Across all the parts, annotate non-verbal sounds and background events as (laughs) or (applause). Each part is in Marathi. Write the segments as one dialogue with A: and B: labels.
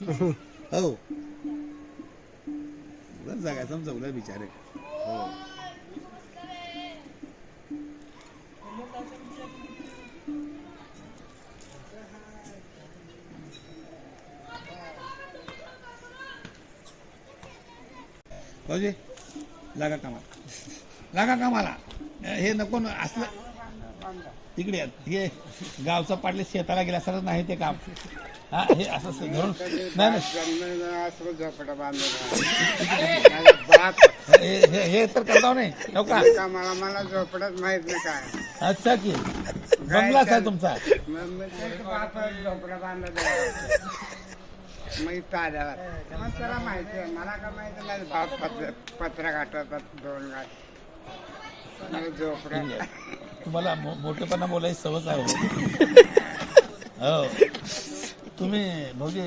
A: हो जागा समजवलं बिचारे हो लागा कामाला लागा कामाला हे नको ना असलं तिकडे. हे गावचं पाडले शेताला गेल्या सरच नाही ते काम. हा हे असं असं धरून. नाही हे हे- हे तर करताव नाही. हो का?
B: मला मला झोपडत माहीत नाही काय
A: अच्छा की. बंगलाच आहे तुमचा.
B: मग मी झोपडा बांधला मग इथं आल्यावर मग त्याला माहिती आहे मला का माहिती नाही बाप पत्र पत्र गाठवतात दोन गाठ मला झोपडा.
A: तुम्हाला मो- मोठेपणा बोलायची सवच आहे हो. (laughs) हो तुम्ही भाऊजी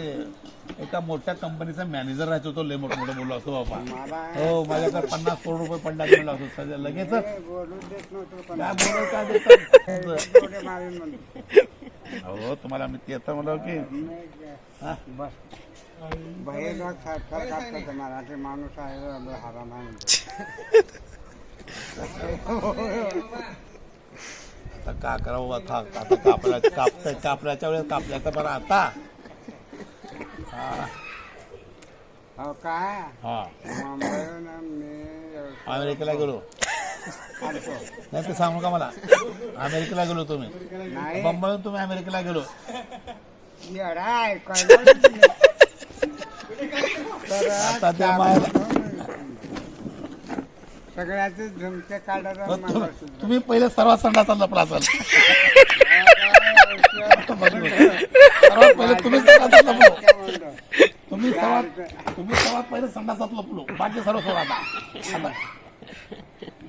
A: एका मोठ्या कंपनीचा मॅनेजर राहायचो होतो लय मोठं मोठं बोललो असतो बाबा
B: मला
A: हो माझ्याकडे पन्नास करोड रुपये पडला गेला असतो सध्या लगेचच
B: हे बोलू
A: काय काय देतात हो तुम्हाला मी ते तर म्हणलं की हा?
B: बस मराठी माणूस आहे हराम आहे म्हणतो.
A: आता का करावं आता आता कापल्या काप कापल्याच्या वेळेस कापल्याचं बरं आता. हा.
B: हो काय
A: हा.
B: मुंबईहून मी
A: अमेरिकेला गेलो.
B: आलतो
A: नाही ते सांगू का मला? अमेरिकेला गेलो तुम्ही.
B: नाही.
A: तुम्ही अमेरिकेला गेलो.
B: येडा ऐकायला तर
A: आता त्या
B: सगळ्याचे झुमके
A: तुम- तुम्ही पहिले सर्वात संडाचा लपला असाल. सर्वात पहिले तुम्ही संडासात लपलो तुम्ही सर्वात तुम्ही सर्वात पहिले संडासात लपलो. बाकी सर्व सोडा आता. आता.